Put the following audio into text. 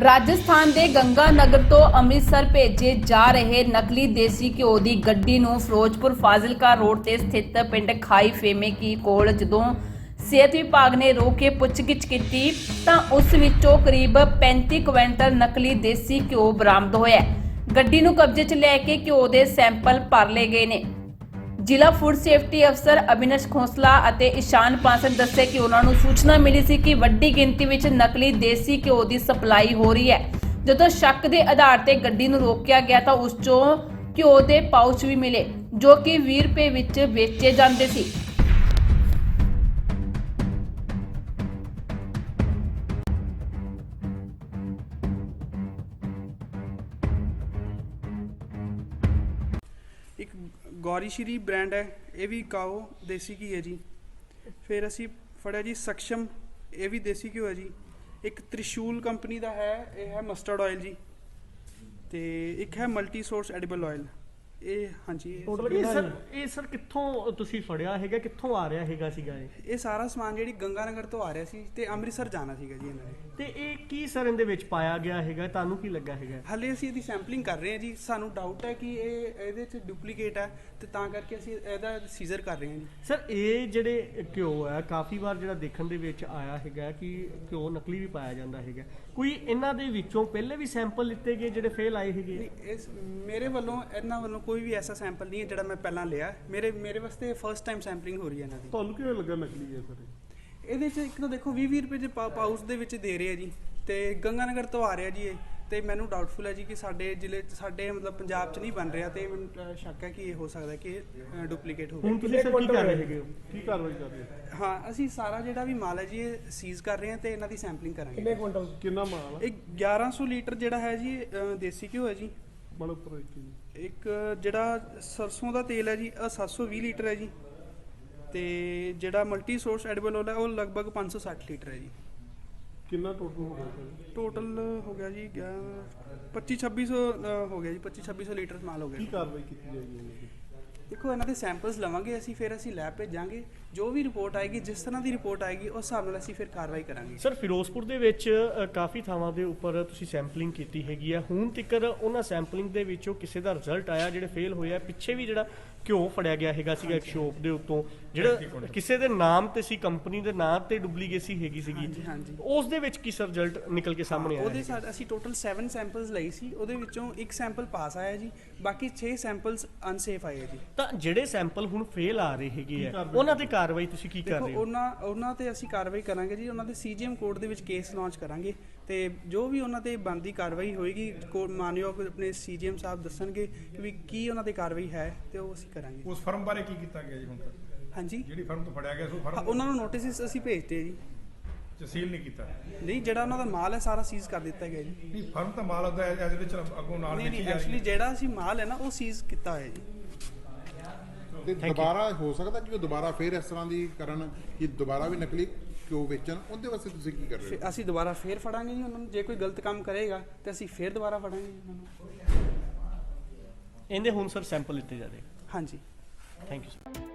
ਰਾਜਸਥਾਨ ਦੇ ਗੰਗਾ ਨਗਰ ਤੋਂ ਅੰਮ੍ਰਿਤਸਰ ਭੇਜੇ ਜਾ ਰਹੇ ਨਕਲੀ ਦੇਸੀ ਘਿਓ ਦੀ ਗੱਡੀ ਨੂੰ ਫਿਰੋਜ਼ਪੁਰ ਫਾਜ਼ਿਲਕਾ ਰੋਡ ਤੇ ਸਥਿਤ ਪਿੰਡ ਖਾਈ ਫੇਮੇ ਕੀ ਕੋਲ ਜਦੋਂ ਸਿਹਤ ਵਿਭਾਗ ਨੇ ਰੋਕ ਕੇ ਪੁੱਛਗਿੱਛ ਕੀਤੀ ਤਾਂ ਉਸ ਵਿੱਚੋਂ ਕਰੀਬ 35 ਕੁਇੰਟਲ ਨਕਲੀ ਦੇਸੀ ਘਿਓ ਬਰਾਮਦ ਹੋਇਆ। ਗੱਡੀ ਨੂੰ ਕਬਜ਼ੇ 'ਚ ਲੈ ਕੇ ਘਿਓ ਦੇ ਸੈਂਪਲ ਭਰ ਲਏ ਗਏ ਨੇ। ਜ਼ਿਲ੍ਹਾ ਫੂਡ ਸੇਫਟੀ ਅਫਸਰ ਅਬਿਨਸ਼ ਖੋਸਲਾ ਅਤੇ ਇਸ਼ਾਨ ਪਾਸਨ ਦੱਸੇ ਕਿ ਉਹਨਾਂ ਨੂੰ ਸੂਚਨਾ ਮਿਲੀ ਸੀ ਕਿ ਵੱਡੀ ਗਿਣਤੀ ਵਿੱਚ ਨਕਲੀ ਦੇਸੀ ਘਿਓ ਦੀ ਸਪਲਾਈ ਹੋ ਰਹੀ ਹੈ। ਜਦੋਂ ਸ਼ੱਕ ਦੇ ਆਧਾਰ ਤੇ ਗੱਡੀ ਨੂੰ ਰੋਕਿਆ ਗਿਆ ਤਾਂ ਉਸ ਚੋਂ ਘਿਓ ਦੇ ਪਾਊਚ ਵੀ ਮਿਲੇ, ਜੋ ਕਿ 20 ਰੁਪਏ ਵਿੱਚ ਵੇਚੇ ਜਾਂਦੇ ਸੀ। ਇੱਕ ਗੌਰੀ ਸ਼੍ਰੀ ਬ੍ਰਾਂਡ ਹੈ, ਇਹ ਵੀ ਕਾਓ ਦੇਸੀ ਘੀ ਹੈ ਜੀ। ਫਿਰ ਅਸੀਂ ਫੜਿਆ ਜੀ ਸક્ષਮ ਇਹ ਵੀ ਦੇਸੀ ਘਿਓ ਹੈ ਜੀ। ਇੱਕ ਤ੍ਰਿਸ਼ੂਲ ਕੰਪਨੀ ਦਾ ਹੈ, ਇਹ ਹੈ ਮਸਟਰਡ ਆਇਲ ਜੀ। ਤੇ ਇੱਕ ਹੈ ਮਲਟੀ ਸੋਰਸ ਐਡੀਬਲ ਆਇਲ ਇਹ ਹਾਂਜੀ ਇਹ- ਟੋਟਲ ਇਹ ਸਰ ਇਹ ਸਰ ਕਿੱਥੋਂ ਤੁਸੀਂ ਫੜਿਆ ਹੈਗਾ ਕਿੱਥੋਂ ਆ ਰਿਹਾ ਹੈਗਾ ਸੀਗਾ ਇਹ? ਇਹ ਸਾਰਾ ਸਮਾਨ ਜਿਹੜੀ ਗੰਗਾ ਨਗਰ ਤੋਂ ਆ ਰਿਹਾ ਸੀ ਤੇ ਅੰਮ੍ਰਿਤਸਰ ਜਾਣਾ ਸੀਗਾ ਜੀ ਇਹਨਾਂ ਨੇ। ਤੇ ਇਹ ਕੀ ਸਰ ਇਹਦੇ ਵਿੱਚ ਪਾਇਆ ਗਿਆ ਹੈਗਾ ਤੁਹਾਨੂੰ ਕੀ ਲੱਗਾ ਹੈਗਾ? ਹਲੇ ਅਸੀਂ ਇਹਦੀ ਸੈਂਪਲਿੰਗ ਕਰ ਰਹੇ ਹਾਂ ਜੀ ਸਾਨੂੰ ਡਾਊਟ ਹੈ ਕਿ ਇਹ ਇਹਦੇ ਚ ਡੁਪਲੀਕੇਟ ਹੈ ਤੇ ਤਾਂ ਕਰਕੇ ਅਸੀਂ ਇਹਦਾ ਸੀਜ਼ਰ ਕਰ ਰਹੇ ਹਾਂ ਜੀ। ਸਰ ਇਹ ਜਿਹੜੇ ਘਿਓ ਹੈ ਕਾਫੀ ਵਾਰ ਜਿਹੜਾ ਦੇਖਣ ਦੇ ਵਿੱਚ ਆਇਆ ਹੈਗਾ ਕਿ ਘਿਓ ਨਕਲੀ ਵੀ ਪਾਇਆ ਜਾਂਦਾ ਹੈਗਾ। ਕੋਈ ਇਹਨਾਂ ਦੇ ਵਿੱਚੋਂ ਪਹਿਲੇ ਵੀ ਸੈਂਪਲ ਲਿੱਤੇ ਗਏ ਜਿਹੜੇ ਫੇਲ ਆਏ ਹੈਗੇ? ਨਹੀਂ, ਇਸ ਮੇਰੇ ਵੱਲੋਂ ਇਹਨਾਂ ਵੱਲੋਂ ਕੋਈ ਵੀ ਐਸਾ ਸੈਂਪਲ ਨਹੀਂ ਹੈ ਜਿਹੜਾ ਮੈਂ ਪਹਿਲਾਂ ਲਿਆ। ਮੇਰੇ ਮੇਰੇ ਵਾਸਤੇ ਫਰਸਟ ਟਾਈਮ ਸੈਂਪਲਿੰਗ ਹੋ ਰਹੀ ਹੈ ਇਹਨਾਂ ਦੀ। ਤੁਹਾਨੂੰ ਕਿਵੇਂ ਲੱਗਾ ਨਕਲੀ ਹੈ ਸਰ? ਇਹਦੇ ਚ ਇੱਕ ਤਾਂ ਦੇਖੋ 20 20 ਰੁਪਏ ਦੇ ਪਾਊਚ ਦੇ ਵਿੱਚ ਦੇ ਰਹੇ ਆ ਜੀ। ਤੇ ਗੰਗਾਨਗਰ ਤੋਂ ਆ ਰਿਹਾ ਜੀ ਇਹ। ਤੇ ਮੈਨੂੰ ਡਾਊਟਫੁਲ ਹੈ ਜੀ ਕਿ ਸਾਡੇ ਜ਼ਿਲ੍ਹੇ 'ਚ ਸਾਡੇ ਮਤਲਬ ਪੰਜਾਬ 'ਚ ਨਹੀਂ ਬਣ ਰਿਹਾ ਤੇ ਮੈਨੂੰ ਅ, ਸ਼ੱਕ ਹੈ ਕਿ ਇਹ ਹੋ ਸਕਦਾ ਕਿ ਡੁਪਲੀਕੇਟ ਹੋਵੇ। ਹੁਣ ਤੁਸੀਂ ਸਰ ਕੀ ਕਰ ਰਹੇ ਹੈਗੇ ਹੋ? ਕੀ ਕਾਰਵਾਈ ਕਰ ਰਹੇ ਹੋ? ਹਾਂ ਅਸੀਂ ਸਾਰਾ ਜਿਹੜਾ ਵੀ ਮਾਲ ਹੈ ਜੀ ਇਹ ਸੀਜ਼ ਕਰ ਰਹੇ ਹਾਂ ਤੇ ਇਹਨਾਂ ਦੀ ਸੈਂਪਲਿੰਗ ਕਰਾਂਗੇ। ਕਿੰਨਾ ਮਾਲ ਹੈ ਇਹ 1100 ਲੀਟਰ ਜਿਹੜਾ ਹੈ ਜੀ ਅ, ਦੇਸੀ ਘਿਓ ਹੈ ਜੀ। ਮਨ ਉੱਪਰ ਇੱਕ ਜੀ। ਇੱਕ ਜਿਹੜਾ ਸਰਸੋਂ ਦਾ ਤੇਲ ਹੈ ਜੀ ਇਹ 720 ਲੀਟਰ ਹੈ ਜੀ। ਤੇ ਜਿਹੜਾ ਮਲਟੀ ਸੋਰਸ ਐਡੀਬਲ ਆਇਲ ਹੈ ਉਹ ਲਗਭਗ 560 ਲੀਟਰ ਹੈ ਜੀ। ਕਿੰਨਾ ਟੋਟਲ ਹੋ ਗਿਆ ਸਰ? ਟੋਟਲ ਹੋ ਗਿਆ ਜੀ 25 2600 ਹੋ ਗਿਆ ਜੀ 25 2600 ਲੀਟਰ ਮਾਲ ਹੋ ਕੀ ਗਿਆ ਕਾਰਵਾਈ ਕੀਤੀ ਜਾਏਗੀ ਦੇਖੋ ਇਹਨਾਂ ਦੇ ਸੈਂਪਲਸ ਲਵਾਂਗੇ ਅਸੀਂ ਫਿਰ ਅਸੀਂ ਲੈਬ ਭੇਜਾਂਗੇ। ਜੋ ਵੀ ਰਿਪੋਰਟ ਆਏਗੀ ਜਿਸ ਤਰ੍ਹਾਂ ਦੀ ਰਿਪੋਰਟ ਆਏਗੀ ਉਸ ਹਿਸਾਬ ਨਾਲ ਅਸੀਂ ਫਿਰ ਕਾਰਵਾਈ ਕਰਾਂਗੇ। ਸਰ ਫਿਰੋਜ਼ਪੁਰ ਦੇ ਵਿੱਚ ਕਾਫੀ ਥਾਵਾਂ ਦੇ ਉੱਪਰ ਤੁਸੀਂ ਸੈਂਪਲਿੰਗ ਕੀਤੀ ਹੈਗੀ ਆ। ਹੁਣ ਤੱਕ ਉਹਨਾਂ ਸੈਂਪਲਿੰਗ ਦੇ ਵਿੱਚੋਂ ਕਿਸੇ ਦਾ ਰਿਜ਼ਲਟ ਆਇਆ ਜਿਹੜੇ ਫੇਲ ਹੋਏ ਆ ਪਿੱਛੇ ਵੀ ਜਿਹੜਾ ਘਿਓ ਫੜਿਆ ਗਿਆ ਹੈਗਾ ਸੀਗਾ ਇੱਕ ਸ਼ੋਪ ਦੇ ਉੱਤੋਂ ਜਿਹੜਾ ਕਿਸੇ ਦੇ ਨਾਮ ਤੇ ਸੀ ਕੰਪਨੀ ਦੇ ਨਾਮ ਤੇ ਡੁਪਲੀਕੇਸੀ ਹੈਗੀ ਸੀਗੀ। ਉਸ ਦੇ ਵਿੱਚ ਕੀ ਸਰ ਰਿਜ਼ਲਟ ਨਿਕਲ ਕੇ ਸਾਹਮਣੇ ਆਇਆ ਉਹਦੇ? ਸਾਡ ਅਸੀਂ ਟੋਟਲ 7 ਸੈਂਪਲਸ ਲਈ ਸੀ ਉਹਦੇ ਵਿੱਚੋਂ ਇੱਕ ਸੈਂਪਲ ਪਾਸ ਆਇਆ ਜੀ ਬਾਕੀ 6 ਸੈਂਪਲਸ ਅਨਸੇਫ ਆਏ ਜੀ। ਤਾਂ ਜਿਹੜੇ ਸੈਂਪਲ ਹੁਣ ਫੇਲ ਆ ਰਹੇ ਹੈਗੇ ਆ ਉਹਨਾਂ ਤੇ ਕਾਰਵਾਈ ਤੁਸੀਂ ਕੀ ਕਰ ਰਹੇ ਹੋ? ਉਹਨਾਂ ਉਹਨਾਂ ਤੇ ਅਸੀਂ ਕਾਰਵਾਈ ਕਰਾਂਗੇ ਜੀ ਉਹਨਾਂ ਦੇ ਸੀਜੀਐਮ ਕੋਡ ਦੇ ਵਿੱਚ ਕੇਸ ਲਾਂਚ ਕਰਾਂਗੇ ਤੇ ਜੋ ਵੀ ਉਹਨਾਂ ਤੇ ਬੰਦੀ ਕਾਰਵਾਈ ਹੋਏਗੀ ਮਾਨਯੋਗ ਆਪਣੇ ਸੀਜੀਐਮ ਸਾਹਿਬ ਦੱਸਣਗੇ ਕਿ ਵੀ ਕੀ ਉਹਨਾਂ ਤੇ ਕਾਰਵਾਈ ਹੈ ਤੇ ਉਹ ਅਸੀਂ ਕਰਾਂਗੇ। ਉਸ ਫਰਮ ਬਾਰੇ ਕੀ ਕੀਤਾ ਗਿਆ ਜੀ ਹੁਣ ਤੱਕ? ਹਾਂਜੀ। ਜਿਹੜੀ ਫਰਮ ਤੋਂ ਫੜਿਆ ਗਿਆ ਸੋ ਫਰਮ ਉਹਨਾਂ ਨੂੰ ਨੋਟਿਸ ਅਸੀਂ ਭੇਜਤੇ ਜੀ। ਸੀਲ ਨਹੀਂ ਕੀਤਾ? ਨਹੀਂ ਜਿਹੜਾ ਉਹਨਾਂ ਦਾ ਮਾਲ ਹੈ ਸਾਰਾ ਸੀਜ਼ ਕਰ ਦਿੱਤਾ ਗਿਆ ਜੀ। ਨਹੀਂ ਫਰਮ ਤਾਂ ਮਾਲ ਉਹਦਾ ਇਹਦੇ ਵਿੱਚ ਅੱਗੋਂ ਨਾਲ ਨਹੀਂ ਵੇਚੀ ਨਹੀਂ ਜਾ ਰਹੀ ਐਕਚੁਅਲੀ ਜਿਹੜਾ ਅਸੀਂ ਮਾਲ ਹੈ ਨਾ ਉਹ ਸੀਜ਼ ਕੀਤਾ ਹੋਇਆ ਜੀ। ਤੇ ਦੁਬਾਰਾ ਹੋ ਸਕਦਾ ਕਿ ਉਹ ਦੁਬਾਰਾ ਫੇਰ ਇਸ ਤਰ੍ਹਾਂ ਦੀ ਕਰਨ ਕਿ ਦੁਬਾਰਾ ਵੀ ਨਕਲੀ ਕਿਉਂ ਵੇਚਣ ਉਹਦੇ ਵਾਸਤੇ ਤੁਸੀਂ ਕੀ ਕਰ ਰਹੇ ਹੋ? ਅਸੀਂ ਦੁਬਾਰਾ ਫੇਰ ਫੜਾਂਗੇ ਜੀ ਉਹਨਾਂ ਨੂੰ ਜੇ ਕੋਈ ਗਲਤ ਕੰਮ ਕਰੇਗਾ ਤੇ ਅਸੀਂ ਫੇਰ ਦੁਬਾਰਾ ਫੜਾਂਗੇ ਜੀ ਉਹਨਾਂ ਨੂੰ। ਇਹਦੇ ਹੁਣ ਸਰ ਸੈਂਪਲ ਲਿੱਤੇ ਜਾ ਰਹੇ। ਹਾਂਜੀ। Thank you sir